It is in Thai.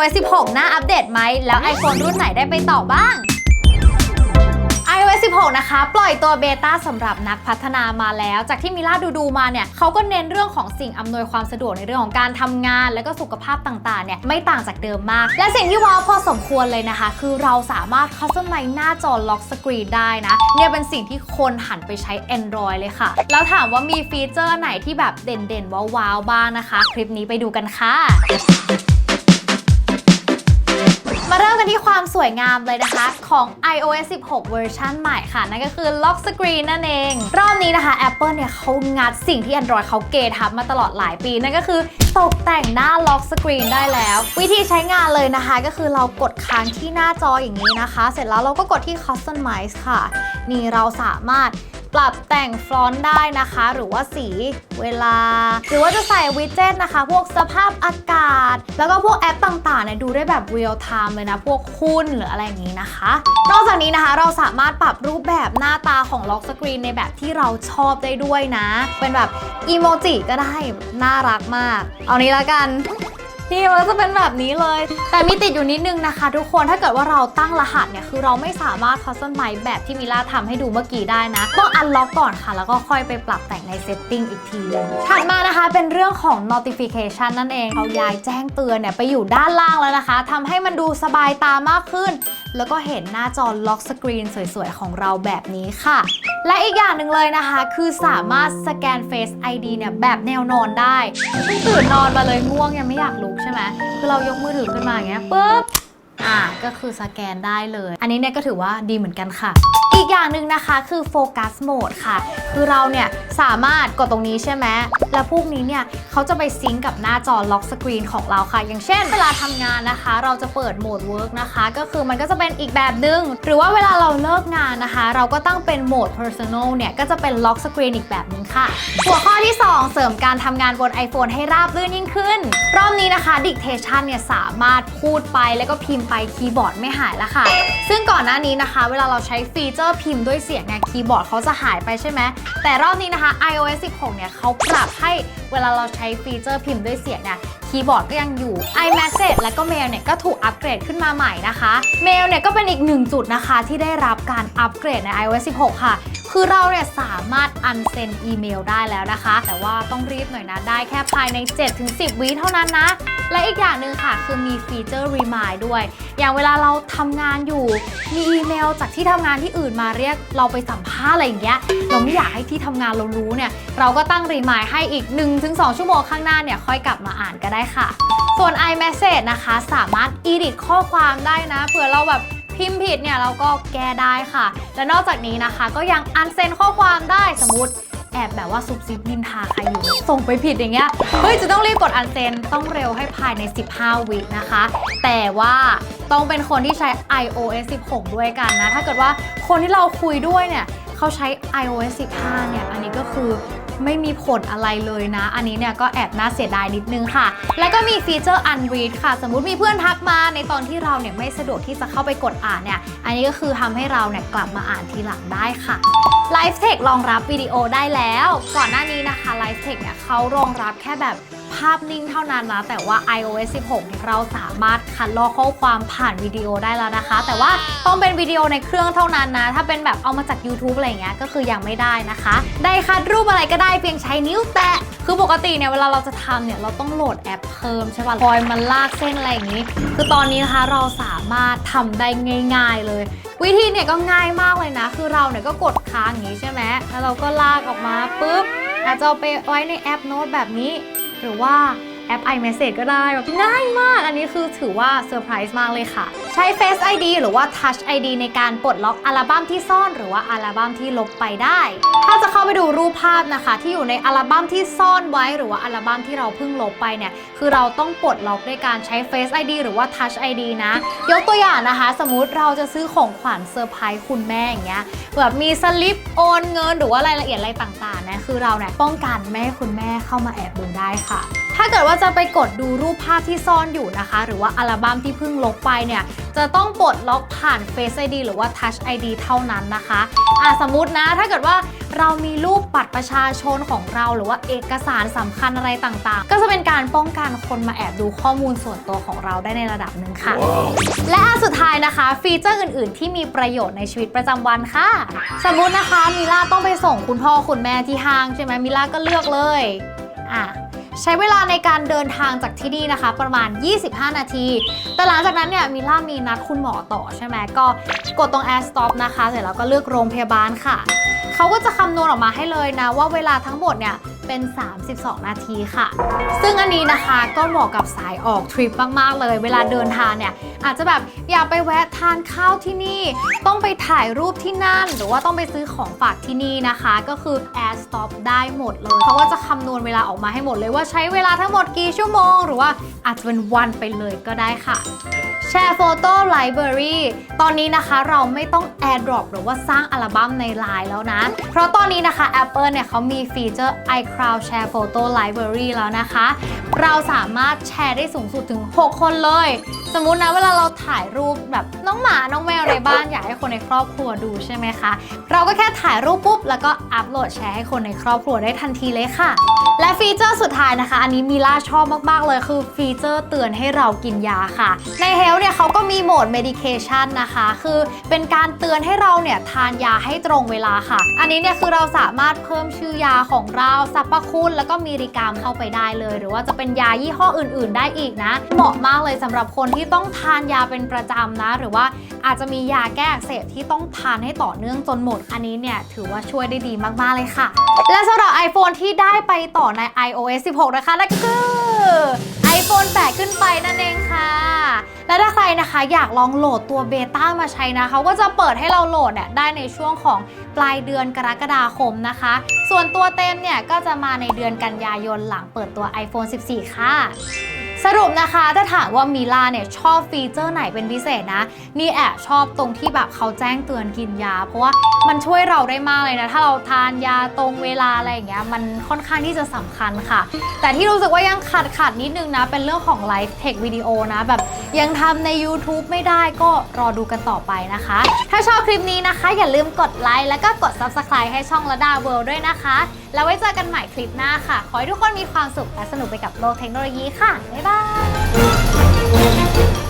iOS 16น่าอัปเดตไหม แล้ว iPhone รุ่นไหนได้ไปต่อบ้าง iOS 16 นะคะ ปล่อยตัวเบต้าสำหรับนักพัฒนามาแล้ว จากที่มิล่าดูดูมาเนี่ยเขาก็เน้นเรื่องของสิ่งอำนวยความสะดวกในเรื่องของการทำงาน และก็สุขภาพต่างๆเนี่ยไม่ต่างจากเดิมมาก และสิ่งที่ว้าวพอสมควรเลยนะคะ คือเราสามารถคัสตอมไมหน้าจอล็อกสกรีนได้นะ เนี่ยเป็นสิ่งที่คนหันไปใช้ Android เลยค่ะ แล้วถามว่ามีฟีเจอร์ไหนที่แบบเด่นๆว้าวๆบ้างนะคะ คลิปนี้ไปดูกันค่ะ มาเริ่มกันที่ความสวยงามเลยนะคะของ iOS 16 เวอร์ชันใหม่ค่ะ นั่นก็คือ Lock Screen นั่นเอง รอบนี้นะคะ Apple เนี่ยเขางัดสิ่งที่ Android เขาเกทับมาตลอดหลายปี นั่นก็คือตกแต่งหน้า Lock Screen ได้แล้ว วิธีใช้งานเลยนะคะ ก็คือเรากดค้างที่หน้าจออย่างนี้นะคะ เสร็จแล้วเราก็กดที่ Customize ค่ะ นี่เราสามารถ ปรับแต่งฟอนต์ได้นะคะ หรือว่าสีเวลา หรือว่าจะใส่วิดเจ็ตนะคะ พวกสภาพอากาศ แล้วก็พวกแอปต่างๆเนี่ยดูได้แบบเรียลไทม์เลยนะ พวกหุ้นหรืออะไรอย่างนี้นะคะ นอกจากนี้นะคะเราสามารถปรับรูปแบบหน้าตาของล็อกสกรีนในแบบที่เราชอบได้ด้วยนะ เป็นแบบอีโมจิก็ได้น่ารักมาก เอานี้ละกัน นี่มันจะเป็นแบบนี้เลย แต่มีติดอยู่นิดนึงนะคะ ทุกคนถ้าเกิดว่าเราตั้งรหัสเนี่ยคือเราไม่สามารถ customize แบบที่มิล่าทำให้ดูเมื่อกี้ได้นะต้องอันล็อกก่อนค่ะ แล้วก็ค่อยไปปรับแต่งใน setting อีกทีนึงถัดมานะคะเป็นเรื่องของ notification นั่นเองเขาย้ายแจ้งเตือนเนี่ยไปอยู่ด้านล่างแล้วนะคะทำให้มันดูสบายตามากขึ้น แล้วก็เห็นหน้าจอล็อกสกรีนสวยๆ ของเราแบบนี้ค่ะ และอีกอย่างหนึ่งเลยนะคะ คือสามารถสแกน Face ID เนี่ยแบบแนวนอนได้ตื่นนอนมาเลยง่วงยังไม่อยากลุก ช่ไหมคือเรายกมือถือขึ้นมาอย่างเงี้ยปุ๊บอะก็คือสแกนได้เลย อันนี้เนี่ยก็ถือว่าดีเหมือนกันค่ะ อีกอย่างหนึ่งนะคะคือโฟกัสโหมดค่ะ คือเราเนี่ยสามารถกดตรงนี้ใช่ไหม แล้วพวกนี้เนี่ยเขาจะไปซิงกับหน้าจอล็อกสกรีนของเราค่ะ อย่างเช่น เวลาทำงานนะคะ เราจะเปิดโหมด Work นะคะ ก็คือมันก็จะเป็นอีกแบบหนึง่งหรือว่าเวลาเราเลิกงานนะคะ เราก็ตั้งเป็นโหมด Personal เนี่ยก็จะเป็นล็อกสกรีนอีกแบบหนึงค่ะ หัวข้อที่ 2 เสริมการทำงานบน iPhone ให้ราบรื่นยิ่งขึ้น รอบนี้นะคะ Dictation เนี่ยสามารถพูดไปแล้วก็พิมพ์ไปคีย์บอร์ดไม่หายแล้วค่ะ ซึ่งก่อนหน้านี้นะคะ เวลาเราใช้ฟีเจอร์พิมพ์ด้วยเสียงเนี่ยคีย์บอร์ดเขาจะหายไปใช่ไหมแต่รอบนี้นะคะ iOS 16เนี่ยเขาปรับให้เวลาเราใช้ฟีเจอร์พิมพ์ด้วยเสียงเนี่ยคีย์บอร์ดก็ยังอยู่ iMessage และก็เมลเนี่ยก็ถูกอัปเกรดขึ้นมาใหม่นะคะเมลเนี่ยก็เป็นอีกหนึ่งจุดนะคะที่ได้รับการอัปเกรดใน iOS 16 ค่ะ คือเราเนี่ยสามารถอันเซนอีเมลได้แล้วนะคะ แต่ว่าต้องรีบหน่อยนะ ได้แค่ภายใน 7-10 วิเท่านั้นนะ และอีกอย่างหนึ่งค่ะ คือมีฟีเจอร์ Remind ด้วย อย่างเวลาเราทำงานอยู่ มีอีเมลจากที่ทำงานที่อื่นมาเรียกเราไปสัมภาษณ์อะไรอย่างเงี้ย เราไม่อยากให้ที่ทำงานเรารู้เนี่ย เราก็ตั้ง Remind ให้อีก 1-2 ชั่วโมงข้างหน้าเนี่ย ค่อยกลับมาอ่านก็ได้ค่ะ ส่วน iMessage นะคะสามารถ edit ข้อความได้นะเผื่อเราแบบพิมพ์ผิดเนี่ยเราก็แก้ได้ค่ะ และนอกจากนี้นะคะก็ยังอันเซนข้อความได้สมมติ แอบแบบว่าซุบซิบนินทาใครอยู่ ส่งไปผิดอย่างเงี้ย เฮ้ย จะต้องรีบกดอันเซนต้องเร็วให้ภายใน 15 วินะคะ แต่ว่าต้องเป็นคนที่ใช้ iOS 16 ด้วยกันนะ ถ้าเกิดว่าคนที่เราคุยด้วยเนี่ยเขาใช้ iOS 15 เนี่ย อันนี้ก็คือ ไม่มีผลอะไรเลยนะ อันนี้เนี่ยก็แอบน่าเสียดายนิดนึงค่ะ แล้วก็มีฟีเจอร์ unread ค่ะ สมมุติมีเพื่อนทักมาในตอนที่เราเนี่ยไม่สะดวกที่จะเข้าไปกดอ่านเนี่ย อันนี้ก็คือทำให้เราเนี่ยกลับมาอ่านทีหลังได้ค่ะ Live Text รองรับวิดีโอได้แล้ว ก่อนหน้านี้นะคะ Live Text เนี่ยเขารองรับแค่แบบ ภาพนิ่งเท่านั้นนะ แต่ว่า iOS 16 เราสามารถคัดลอกข้อความผ่านวิดีโอได้แล้วนะคะ แต่ว่าต้องเป็นวิดีโอในเครื่องเท่านั้นนะ ถ้าเป็นแบบเอามาจาก YouTube อะไรเงี้ยก็คือยังไม่ได้นะคะ ได้คัดรูปอะไรก็ได้เพียงใช้นิ้วแตะคือปกติเนี่ยเวลาเราจะทำเนี่ยเราต้องโหลดแอปเพิ่มใช่ป่ะคอยมันลากเส้นอะไรอย่างงี้ คือตอนนี้นะคะเราสามารถทำได้ง่าย ๆเลยวิธีเนี่ยก็ง่ายมากเลยนะ คือเราเนี่ยก็กดค้างอย่างนี้ใช่ไหมแล้วเราก็ลากออกมาปุ๊บอาจจะเอาไปไว้ในแอปโน้ตแบบนี้ หรือว่า แอป iMessage ก็ได้แบบง่ายมาก อันนี้คือถือว่าเซอร์ไพรส์มากเลยค่ะ ใช้ Face ID หรือว่า Touch ID ในการปลดล็อกอัลบั้มที่ซ่อน หรือว่าอัลบั้มที่ลบไปได้ ถ้าจะเข้าไปดูรูปภาพนะคะ ที่อยู่ในอัลบั้มที่ซ่อนไว้หรือว่าอัลบั้มที่เราเพิ่งลบไปเนี่ยคือเราต้องปลดล็อกด้วยการใช้ Face ID หรือว่า Touch ID นะ ยกตัวอย่างนะคะ สมมติเราจะซื้อของขวัญเซอร์ไพรส์คุณแม่อย่างเงี้ยแบบมีสลิปโอนเงินหรือว่ารายละเอียดอะไรต่างๆนะคือเราเนี่ยป้องกันไม่ให้คุณแม่เข้ามาแอบดูได้ค่ะ ถ้ถ้าเกิดว่าจะไปกดดูรูปภาพที่ซ่อนอยู่นะคะ หรือว่าอัลบั้มที่เพิ่งลบไปเนี่ย จะต้องปลดล็อกผ่าน Face ID หรือว่า Touch ID เท่านั้นนะคะอะสมมตินะ ถ้าเกิดว่าเรามีรูปบัตรประชาชนของเรา หรือว่าเอกสารสำคัญอะไรต่างๆ ก็จะเป็นการป้องกันคนมาแอบดูข้อมูลส่วนตัวของเราได้ในระดับหนึ่งค่ะและอันสุดท้ายนะคะ ฟีเจอร์อื่น ๆ ที่มีประโยชน์ในชีวิตประจำวันค่ะ สมมุตินะคะมิล่าต้องไปส่งคุณพ่อคุณแม่ที่ห้างใช่ไหมมิล่าก็เลือกเลยอะ ใช้เวลาในการเดินทางจากที่นี่นะคะ ประมาณ 25 นาที แต่หลังจากนั้นเนี่ยมิล่ามีนัดคุณหมอต่อใช่ไหมก็กดตรง Air Stop นะคะ เสร็จแล้วก็เลือกโรงพยาบาลค่ะ เขาก็จะคำนวณออกมาให้เลยนะว่าเวลาทั้งหมดเนี่ย เป็น 32 นาทีค่ะ ซึ่งอันนี้นะคะก็เหมาะกับสายออกทริปมากๆเลย เวลาเดินทางเนี่ยอาจจะแบบอยากไปแวะทานข้าวที่นี่ ต้องไปถ่ายรูปที่นั่น หรือว่าต้องไปซื้อของฝากที่นี่นะคะ ก็คือ Air Stop ได้หมดเลยเขาก็จะคำนวณเวลาออกมาให้หมดเลยว่าใช้เวลาทั้งหมดกี่ชั่วโมง หรือว่าอาจจะเป็นวันไปเลยก็ได้ค่ะแชร์โฟโต้ไลบรารีตอนนี้นะคะเราไม่ต้อง AirDrop หรือว่าสร้างอัลบั้มใน Line แล้วนะ เพราะตอนนี้นะคะ Apple เนี่ยเขามีฟีเจอร์ iCloud Share Photo Library แล้วนะคะ เราสามารถแชร์ได้สูงสุดถึง 6 คนเลย สมมุตินะเวลาเราถ่ายรูปแบบน้องหมา น้องแมวในบ้านอยากให้คนในครอบครัวดูใช่ไหมคะ เราก็แค่ถ่ายรูปปุ๊บ แล้วก็อัปโหลดแชร์ให้คนในครอบครัวได้ทันทีเลยค่ะ และฟีเจอร์สุดท้ายนะคะ อันนี้มิล่าชอบมากๆเลยคือฟีเจอร์เตือนให้เรากินยาค่ะ ใน Health เนี่ยเขาก็มีโหมด medication นะคะ คือเป็นการเตือนให้เราเนี่ยทานยาให้ตรงเวลาค่ะ อันนี้เนี่ยคือเราสามารถเพิ่มชื่อยาของเราสรรพคุณแล้วก็มีริกรรมเข้าไปได้เลย หรือว่าจะเป็นยายี่ห้ออื่น ๆ ได้อีกนะ เหมาะมากเลยสำหรับคนที่ต้องทานยาเป็นประจำนะ หรือว่าอาจจะมียาแก้อักเสบที่ต้องทานให้ต่อเนื่องจนหมด อันนี้เนี่ยถือว่าช่วยได้ดีมากๆเลยค่ะ และสำหรับ iPhone ที่ได้ไปต่อใน iOS 16 นะคะนั่นก็คือ iPhone 8 ขึ้นไปนั่นเองค่ะ และถ้าใครนะคะอยากลองโหลดตัวเบต้ามาใช้นะเขาก็จะเปิดให้เราโหลดเนี่ยได้ในช่วงของปลายเดือนกรกฎาคมนะคะ ส่วนตัวเต็มเนี่ยก็จะมาในเดือนกันยายนหลังเปิดตัว iPhone 14 ค่ะ สรุปนะคะถ้าถามว่ามิลาเนี่ยชอบฟีเจอร์ไหนเป็นพิเศษนะ นี่แอบชอบตรงที่แบบเขาแจ้งเตือนกินยา เพราะว่ามันช่วยเราได้มากเลยนะ ถ้าเราทานยาตรงเวลาอะไรอย่างเงี้ยมันค่อนข้างที่จะสำคัญค่ะ แต่ที่รู้สึกว่ายังขาดขาดนิดนึงนะ เป็นเรื่องของไลฟ์เทควิดีโอนะแบบยังทำใน YouTube ไม่ได้ก็รอดูกันต่อไปนะคะ ถ้าชอบคลิปนี้นะคะ อย่าลืมกดไลค์แล้วก็กด Subscribe ให้ช่องระดาเวิลด์ด้วยนะคะแล้วไว้เจอกันใหม่คลิปหน้าค่ะ ขอให้ทุกคนมีความสุขและสนุกไปกับโลกเทคโนโลยีค่ะ บ๊ายบาย